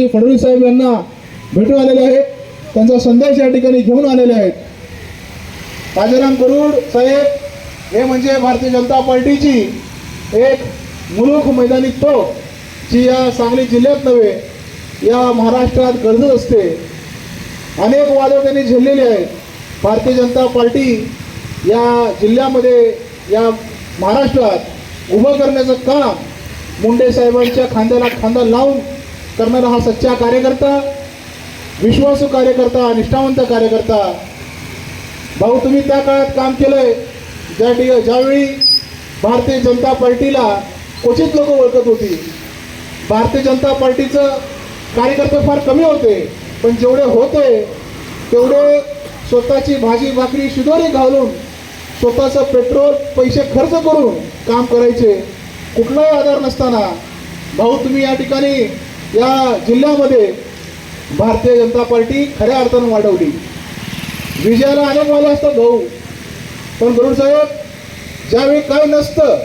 ते फडणवीस साहेब यांना भेटू आलेले आहेत. त्यांचा संदेश या ठिकाणी घेऊन आलेले आहेत. राजाराम गरुड साहेब हे म्हणजे भारतीय जनता पार्टीची एक मुलूक मैदानी तोफ जी या सांगली जिल्ह्यात नव्हे या महाराष्ट्रात गरजत असते. अनेक वादळ त्यांनी झेललेली आहेत. भारतीय जनता पार्टी या जिल्ह्यामध्ये या महाराष्ट्रात उभं करण्याचं काम मुंडे साहेबांच्या खांद्याला खांदा लावून करणारा हा सच्चा कार्यकर्ता विश्वासू कार्यकर्ता निष्ठावंत कार्यकर्ता. भाऊ तुम्ही त्या काळात काम केलंय. ज्या ठिकाणी ज्यावेळी भारतीय जनता पार्टीला क्वचित लोक ओळखत होती भारतीय जनता पार्टीचं कार्यकर्ते फार कमी होते. पण जेवढे होते तेवढे स्वतःची भाजी भाकरी शिदोरी घालून स्वतःचं पेट्रोल पैसे खर्च करून काम करायचे. कुठलाही आधार नसताना. भाऊ तुम्ही या ठिकाणी या जिल्ह्यामध्ये भारतीय जनता पार्टी खऱ्या अर्थानं वाढवली. विजयाला अनेक वाले असतं भाऊ. पण गरुड साहेब ज्यावेळी काय नसतं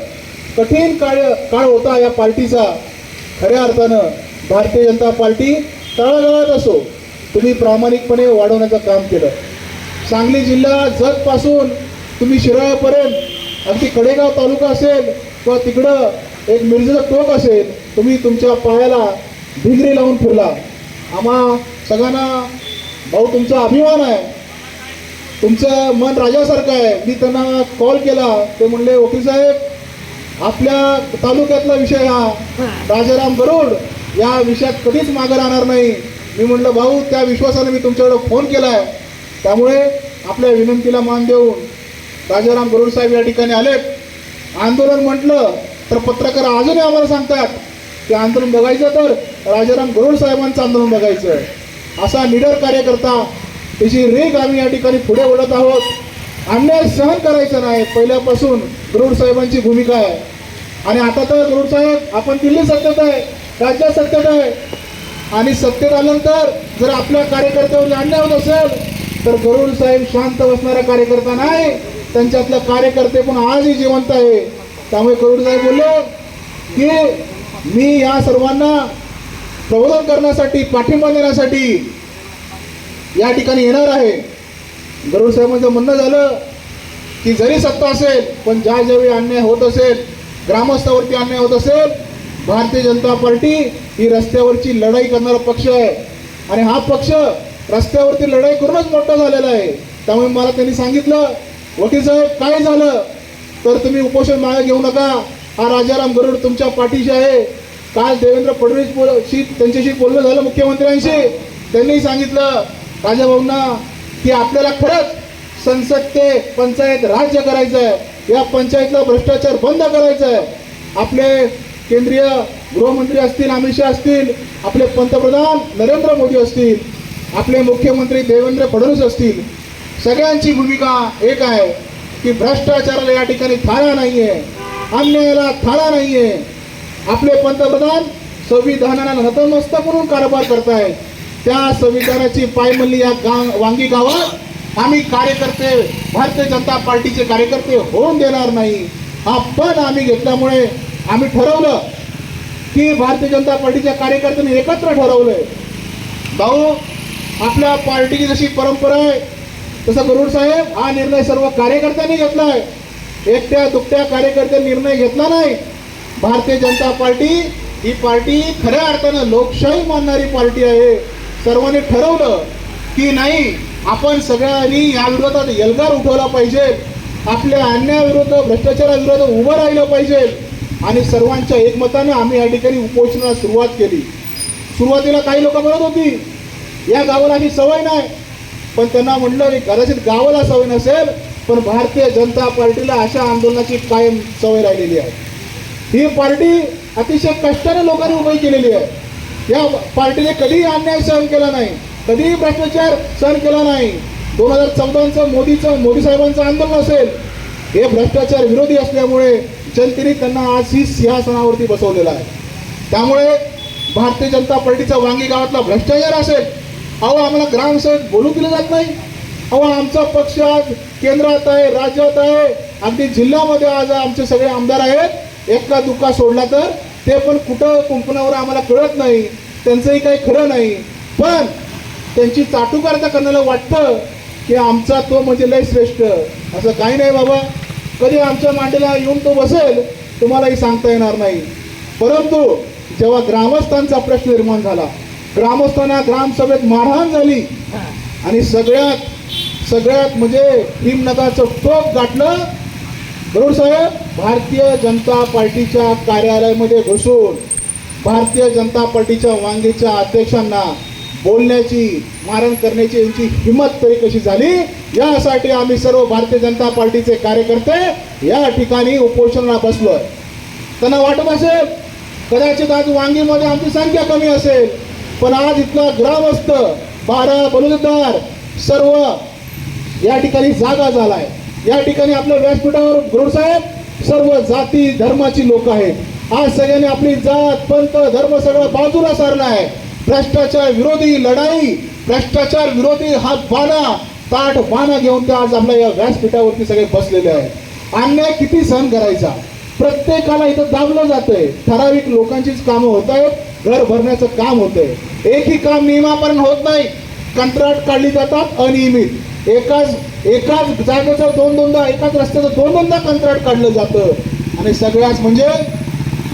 कठीण काळ काळ होता या पार्टीचा खऱ्या अर्थानं भारतीय जनता पार्टी तळागाळात असो तुम्ही प्रामाणिकपणे वाढवण्याचं काम केलं. सांगली जिल्हा जतपासून तुम्ही शिराळापर्यंत अगदी कडेगाव तालुका असेल किंवा तिकडं एक मिरजेचं टोक असेल तुम्ही तुमच्या पायाला भिगरी लावून फिरला आम्हा सगळ्यांना भाऊ तुमचा अभिमान आहे. तुमचं मन राजासारखं आहे. मी त्यांना कॉल केला. ते म्हणले वकील साहेब आपल्या तालुक्यातला विषय हा राजाराम गरुड या विषयात कधीच मागं राहणार नाही. मी म्हणलं भाऊ त्या विश्वासाने मी तुमच्याकडे फोन केला आहे त्यामुळे आपल्या विनंतीला मान देऊन राजाराम गरुड साहेब या ठिकाणी आलेत. आंदोलन म्हटलं तर पत्रकार अजूनही आम्हाला सांगतात की आंदोलन बघायचं तर राजाराम गरुड साहेबांचं आंदोलन बघायचं असा निडर कार्यकर्ता त्याची रेग आम्ही या ठिकाणी पुढे ओढत आहोत. अन्याय सहन करायचा नाही. पहिल्यापासून गरुड साहेबांची भूमिका आहे. आणि आता तर गरुड साहेब आपण दिल्ली सत्तेत आहे राज्यात सत्तेत आहे. आणि सत्तेत आल्यानंतर जर आपल्या कार्यकर्त्यावर अन्याय होत असेल तर गरुड साहेब शांत बसणारा कार्यकर्ता नाही. त्यांच्यातला कार्यकर्ते पण आजही जिवंत आहे. त्यामुळे गरुड साहेब बोलले की मी या सर्वांना प्रबोधन करण्यासाठी पाठिंबा देण्यासाठी या ठिकाणी येणार आहे. गरुड साहेबांचं म्हणणं झालं की जरी सत्ता असेल पण ज्या ज्यावेळी अन्याय होत असेल ग्रामस्थावरती अन्याय होत असेल भारतीय जनता पार्टी ही रस्त्यावरची लढाई करणारा पक्ष आहे. आणि हा पक्ष रस्त्यावरती लढाई करूनच मोठा झालेला आहे. त्यामुळे मला त्यांनी सांगितलं वकील साहेब काय झालं? तर तुम्ही उपोषण मागे घेऊ नका. हा राजाराम गरुड तुमच्या पाठीशी आहे. काल देवेंद्र फडणवीस बोल- शी त्यांच्याशी बोलणं झालं मुख्यमंत्र्यांशी. त्यांनी सांगितलं राजाभाऊंना की आपल्याला खरंच संसद ते पंचायत राज्य करायचं आहे या पंचायतला भ्रष्टाचार बंद करायचा आहे आपले केंद्रीय गृहमंत्री असतील अमित शहा असतील आपले पंतप्रधान नरेंद्र मोदी असतील आपले मुख्यमंत्री देवेंद्र फडणवीस असतील सगळ्यांची भूमिका एक आहे की भ्रष्टाचाराला या ठिकाणी थाळा नाही आहे अन्यायाला थाळा नाही आहे आपले पंतप्रधान संविधानाला नतमस्तक म्हणून कारभार करतायत. त्या संविधानाची पायमल्ली या गाव वांगी गावात आम्ही कार्यकर्ते भारतीय जनता पार्टीचे कार्यकर्ते होऊन देणार नाही. हा पण आम्ही घेतल्यामुळे आम्ही ठरवलं की भारतीय जनता पार्टीच्या कार्यकर्त्यांनी एकत्र ठरवलंय. भाऊ आपल्या पार्टीची जशी परंपरा आहे तसं गरुड साहेब हा निर्णय सर्व कार्यकर्त्यांनी घेतलाय. एकट्या दुकट्या कार्यकर्त्यांनी निर्णय घेतला नाही. भारतीय जनता पार्टी ही पार्टी खऱ्या अर्थानं लोकशाही मानणारी पार्टी आहे. सर्वांनी ठरवलं की नाही आपण सगळ्यांनी या विरोधात यलगार उठवला पाहिजे. आपल्या अन्यायाविरुद्ध भ्रष्टाचाराविरुद्ध उभं राहिलं पाहिजे. आणि सर्वांच्या एकमतानं आम्ही या ठिकाणी उपोषणाला सुरुवात केली. सुरुवातीला काही लोक म्हणत होती या गावाला ही सवय नाही. पण त्यांना म्हटलं की कदाचित गावाला सवय नसेल पण भारतीय जनता पार्टीला अशा आंदोलनाची कायम सवय राहिलेली आहे. ही पार्टी अतिशय कष्टाने लोकांनी उभी केलेली आहे. या पार्टीने कधीही अन्याय सहन केला नाही. कधीही भ्रष्टाचार सहन केला नाही. दोन हजार चौदाचं मोदीचं मोदी साहेबांचं आंदोलन असेल हे भ्रष्टाचार विरोधी असल्यामुळे जनतेने त्यांना आज ही सिंहासनावरती बसवलेलं आहे. त्यामुळे भारतीय जनता पार्टीचा वांगी गावातला भ्रष्टाचार असेल अहो आम्हाला ग्रामसेवक बोलू दिलं जात नाही. अहो आमचा पक्ष आज केंद्रात आहे राज्यात आहे अगदी जिल्ह्यामध्ये आज आमचे सगळे आमदार आहेत. एका दुका सोडला तर ते पण कुठं कुंपणावर आम्हाला कळत नाही. त्यांचंही काही खरं नाही. पण त्यांची चाटुकारता करण्याला वाटतं की आमचा तो म्हणजे लय श्रेष्ठ. असं काही नाही बाबा. कधी आमच्या मांडीला येऊन तो बसेल तुम्हालाही सांगता येणार नाही. परंतु जेव्हा ग्रामस्थांचा प्रश्न निर्माण झाला ग्रामस्थांना ग्रामसभेत मारहाण झाली आणि सगळ्यात सगळ्यात म्हणजे भीमनगाचं टोक गाठलं बरोबर साहेब? भारतीय जनता पार्टीच्या कार्यालयामध्ये घुसून भारतीय जनता पार्टीच्या वांगीच्या अध्यक्षांना बोलण्याची मारण करण्याची यांची हिंमत तरी कशी झाली? यासाठी आम्ही सर्व भारतीय जनता पार्टीचे कार्यकर्ते या ठिकाणी उपोषणाला बसलोय. त्यांना वाटत असेल. कदाचित आज वांगीमध्ये आमची संख्या कमी असेल. पण आज इथला ग्रामस्थ बारा बलुजदार सर्व या ठिकाणी जागा झालाय. या ठिकाणी आपल्या व्यासपीठावर गुरुसाहेब सर्व जाती धर्माची लोक आहेत. आज सगळ्यांनी आपली जात पंत धर्म सगळं बाजूला सारलाय भ्रष्टाचार विरोधी लढाई भ्रष्टाचार विरोधी हा बाणा ताट बाणा घेऊन ते आज आपल्या या व्यासपीठावरती सगळे बसलेले आहे अन्याय किती सहन करायचा? प्रत्येकाला इथं दाबलं जातंय. ठराविक लोकांचीच कामं होत आहेत घर भरण्याचं काम होतंय. एकही काम नियमापर्यंत होत नाही. कंत्राट काढली जातात अनियमित. एकाच एकाच जागेचं दोन दोनदा एकाच रस्त्याचं दोन दोनदा कंत्राट काढलं जातं. आणि सगळ्याच म्हणजे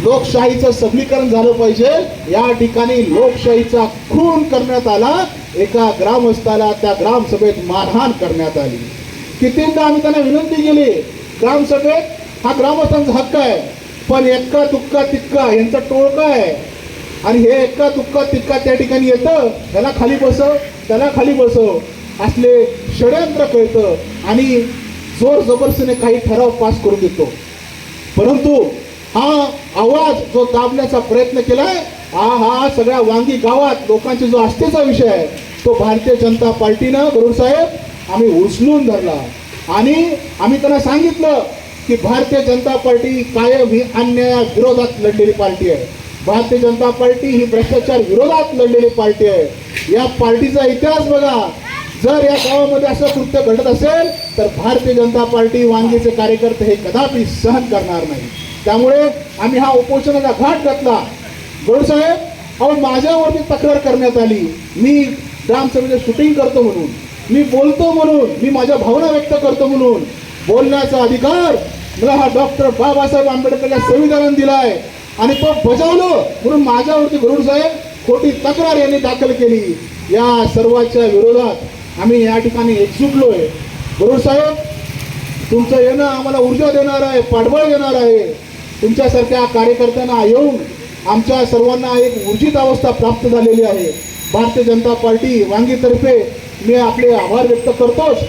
लोकशाहीचं सबलीकरण झालं पाहिजे. या ठिकाणी लोकशाहीचा खून करण्यात आला. एका ग्रामस्थाला त्या ग्रामसभेत मारहाण करण्यात आली. कितींदा आम्ही त्यांना विनंती केली ग्रामसभेत हा ग्रामस्थांचा हक्क आहे पण एक्का दुक्का तिक्का यांचा टोळका आहे. आणि हे एक्का दुक्का तिक्का त्या ठिकाणी येतं त्याला खाली बसव त्याला खाली बसव. असले षडयंत्र कळतं आणि जोर जबरदस्तीने काही ठराव पास करून देतो. परंतु हा आवाज जो दाबण्याचा प्रयत्न केलाय हा हा सगळ्या वांगी गावात लोकांची जो आस्थेचा विषय आहे तो भारतीय जनता पार्टीनं गरुड साहेब आम्ही उचलून धरला. आणि आम्ही त्यांना सांगितलं की भारतीय जनता पार्टी कायम ही अन्याया विरोधात लढलेली पार्टी आहे. भारतीय जनता पार्टी ही भ्रष्टाचार विरोधात लढलेली पार्टी आहे. या पार्टीचा इतिहास बघा. जर या गावामध्ये असं कृत्य घडत असेल तर भारतीय जनता पार्टी वांगीचे कार्यकर्ते हे कदापि सहन करणार नाही. त्यामुळे आम्ही हा उपोषणाचा घाट घातला. साहेब अहो माझ्यावरती तक्रार करण्यात आली. मी ग्रामसभेचं शूटिंग करतो म्हणून. मी बोलतो म्हणून. मी माझ्या भावना व्यक्त करतो म्हणून. बोलण्याचा अधिकार मला हा डॉक्टर बाबासाहेब आंबेडकरच्या या संविधानाने दिलाय. आणि तो बजावलं म्हणून माझ्यावरती गरुड साहेब खोटी तक्रार यांनी दाखल केली. या सर्वाच्या विरोधात आम्ही या ठिकाणी एकजुटलो आहे बरोबर साहेब तुमचं येणं आम्हाला ऊर्जा देणार आहे पाठबळ देणार आहे. तुमच्यासारख्या कार्यकर्त्यांना येऊन आमच्या सर्वांना एक ऊर्जित अवस्था प्राप्त झालेली आहे. भारतीय जनता पार्टी वांगीतर्फे मी आपले आभार व्यक्त करतोच.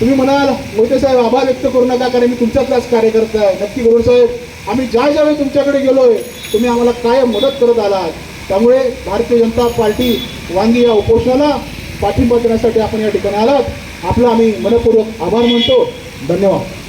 तुम्ही म्हणाल मोठे साहेब आभार व्यक्त करू नका कारण मी तुमच्यातलाच कार्यकर्ता आहे. नक्की गरुड साहेब आम्ही ज्या ज्यावेळी तुमच्याकडे गेलोय तुम्ही आम्हाला कायम मदत करत आलात. त्यामुळे भारतीय जनता पार्टी वांगी या उपोषणाला पाठिंबा देण्यासाठी आपण या ठिकाणी आलात. आपला आम्ही मनपूर्वक आभार मानतो. धन्यवाद.